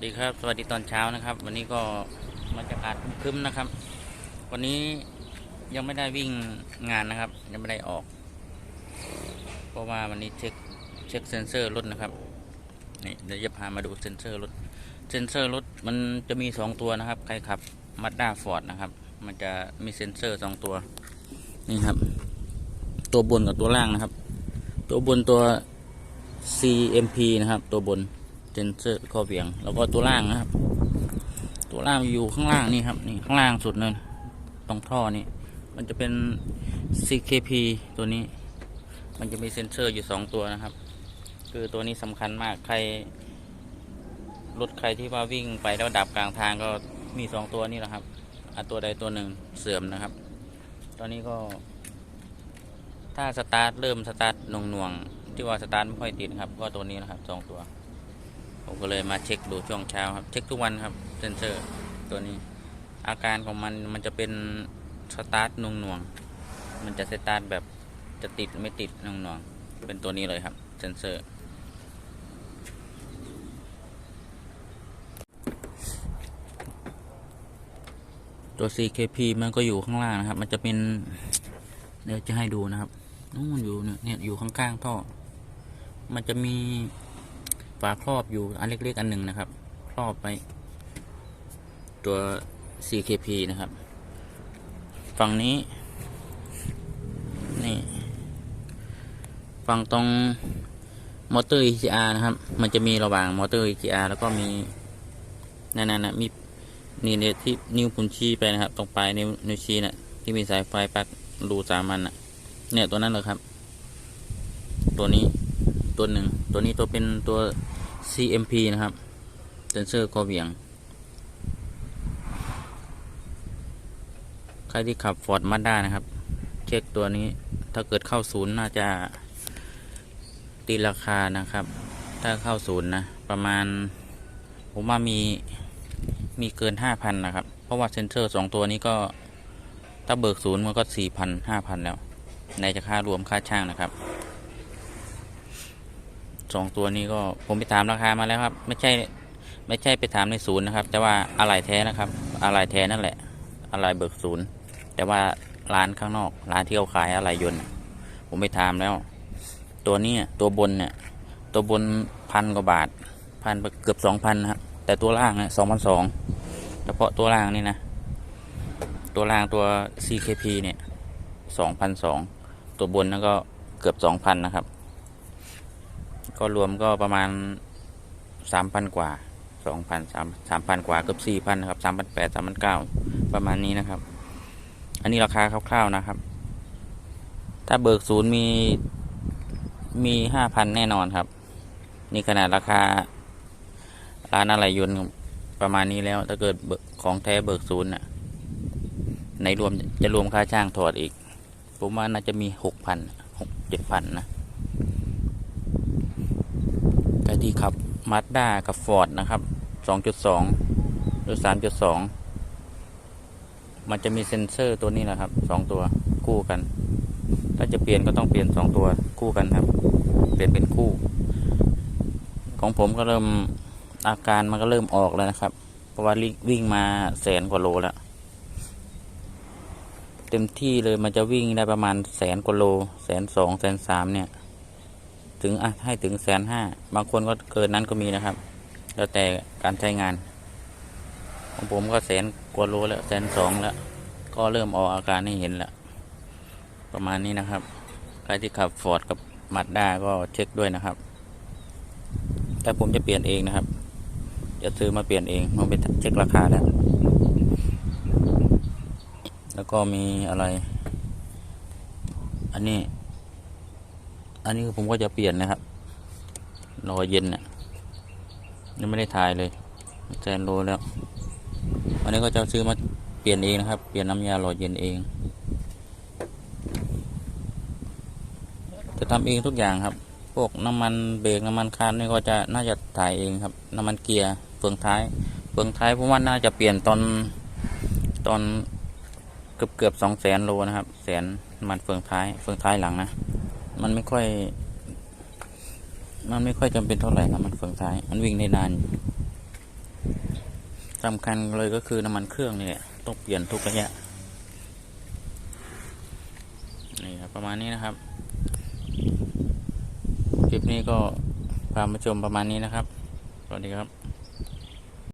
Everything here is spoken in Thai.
สดีครับ สวัสดีตอนเช้านะครับ วันนี้ก็บรรยากาศคึ้มนะครับ วันนี้ยังไม่ได้วิ่งงานนะครับ ยังไม่ได้ออก เพราะว่าวันนี้เช็คเช็คเซนเซอร์รถนะครับนี่เดี๋ยวจะพามาดูเซนเซอร์รถเซนเซอร์รถมันจะมีสองตัวนะครับใครขับมาด้าฟอร์ดนะครับ มันจะมีเซนเซอร์สองตัวนี่ครับ ตัวบนกับตัวล่างนะครับ ตัวบนตัว CMP นะครับ ตัวบน เซนเซอร์ข้อเบี่ยง แล้วก็ตัวล่างนะครับ ตัวล่างอยู่ข้างล่างนี่ครับนี่ข้างล่างสุดเลยตรงท่อนี่มันจะเป็น CKP ตัวนี้ มันจะมีเซนเซอร์อยู่สองตัวนะครับ คือตัวนี้สำคัญมากใครรถใครที่ว่าวิ่งไปแล้วดับกลางทางก็มีสองตัวนี่แหละครับอะตัวใดตัวหนึ่งเสื่อมนะครับ ตอนนี้ก็ ถ้าสตาร์ทเริ่มสตาร์ทหน่วงๆที่ว่าสตาร์ทไม่ค่อยติดครับ ก็ตัวนี้นะครับสองตัว ก็เลยมาเช็คดูช่วงเช้าครับ เช็คทุกวันครับเซนเซอร์ตัวนี้ อาการของมันมันจะเป็นสตาร์ทหน่วงๆมันจะสตาร์ทแบบจะติดไม่ติดหน่วงๆเป็นตัวนี้เลยครับเซนเซอร์ ตัว CKP มันก็อยู่ข้างล่างนะครับ มันจะเป็น เดี๋ยวจะให้ดูนะครับนู่นอยู่เนี่ยอยู่ข้างๆท่อมันจะมี ฝาครอบอยู่อันเล็กๆอันหนึ่งนะครับ ครอบไปตัว CKP นะครับ ฝั่งนี้ นี่ ฝั่งตรงมอเตอร์ EGR นะครับ มันจะมีระหว่างมอเตอร์ EGR แล้วก็มีนั่นๆนมีนี่เนี่ยที่นิ้วพุนชี้ไปนะครับ ตรงปลายนิ้วนิ้วชี้นะ่ะที่มีสายไฟปักรูสามันน่ะ เนี่ยตัวนั้นเลยครับ ตัวนี้ ตัวหนึ่งตัวนี้ตัวเป็นตัว CMP นะครับเซนเซอร์ข้อเวียง ใครที่ขับ Ford Mazda นะครับ เช็คตัวนี้ถ้าเกิดเข้าศูนย์น่าจะตีราคานะครับ ถ้าเข้าศูนย์นะ ประมาณ ผมว่ามีมีเกินห้าพันนะครับ เพราะว่าเซนเซอร์สองตัวนี้ก็ ถ้าเบิกศูนย์มันก็สี่พันห้าพันแล้ว ในจะค่ารวมค่าช่างนะครับ สองตัวนี้ก็ผมไปถามราคามาแล้วครับ ไม่ใช่ไม่ใช่ไปถามในศูนย์นะครับ แต่ว่าอะไรแท้นะครับอะไรแท้นั่นแหละ อะไรเบิกศูนย์ แต่ว่าร้านข้างนอกร้านที่เขาขายอะไรยนต์น่ะผมไปถามแล้ว ตัวนี้ตัวบนเนี่ย ตัวบนพันกว่าบาทพันเกือบสองพันนะครับแต่ตัวล่างเนี่ยสองพันสองเฉพาะตัวล่างนี่นะ ตัวล่างตัว CKP เนี่ยสองพันสองตัวบนนั่นก็เกือบสองพันนะครับ ก็รวมก็ประมาณสามพันกว่าสองพันสามสามพันกว่าเกือบสี่พันนะครับสามพันแปดสามพันเก้าประมาณนี้นะครับ อันนี้ราคาคร่าวๆนะครับ ถ้าเบิกศูนย์มีมีห้าพันแน่นอนครับ นี่ขนาดราคาร้านอะไรยนต์ประมาณนี้แล้ว ถ้าเกิดของแท้เบิกศูนย์น่ะในรวมจะรวมค่าจ้างถอดอีก ผมว่าน่าจะมีหกพันหกเจ็ดพันนะใคร ที่ขับมาสด้ากับฟอร์ดนะครับสองจุดสองหรือสามจุดสองมันจะมีเซ็นเซอร์ตัวนี้แหละครับสองตัวคู่กัน ถ้าจะเปลี่ยนก็ต้องเปลี่ยนสองตัวคู่กันครับ เปลี่ยนเป็นคู่ ของผมก็เริ่มอาการมันก็เริ่มออกแล้วนะครับ เพราะว่าวิ่งมาแสนกว่าโลแล้ว เต็มที่เลยมันจะวิ่งได้ประมาณแสนกว่าโล แสนสองแสนสามเนี่ย ถึงอะให้ถึงแสนห้าบางคนก็เกินนั้นก็มีนะครับ แล้วแต่การใช้งาน ของผมก็แสนกว่าโลแล้วแสนสองแล้ว ก็เริ่มออกอาการให้เห็นแล้ว ประมาณนี้นะครับ ใครที่ขับฟอร์ดกับมาด้าก็เช็คด้วยนะครับ แต่ผมจะเปลี่ยนเองนะครับ จะซื้อมาเปลี่ยนเองมันไปเช็คราคาแล้ว แล้วก็มีอะไร อันนี้ อันนี้ผมก็จะเปลี่ยนนะครับ รอเย็นเนี่ยยังไม่ได้ถ่ายเลยแซนโลแล้ว อันนี้ก็จะซื้อมาเปลี่ยนเองนะครับ เปลี่ยนน้ำยารอเย็นเอง จะทำเองทุกอย่างครับ พวกน้ำมันเบรกน้ำมันคานนี่ก็จะน่าจะถ่ายเองครับ น้ำมันเกียร์เฟืองท้ายเฟืองท้ายผมว่าน่าจะเปลี่ยนตอนตอนเกือบเกือบสองแสนโลนะครับ แสนมันเฟืองท้าย เฟืองท้ายหลังนะ มันไม่ค่อย มันไม่ค่อยจำเป็นเท่าไหร่นะมันเฟืองท้าย มันวิ่งได้นานสำคัญเลยก็คือน้ำมันเครื่องนี่แหละต้องเปลี่ยนทุกระยะนี่ครับประมาณนี้นะครับคลิปนี้ก็พามาชมประมาณนี้นะครับสวัสดีครับ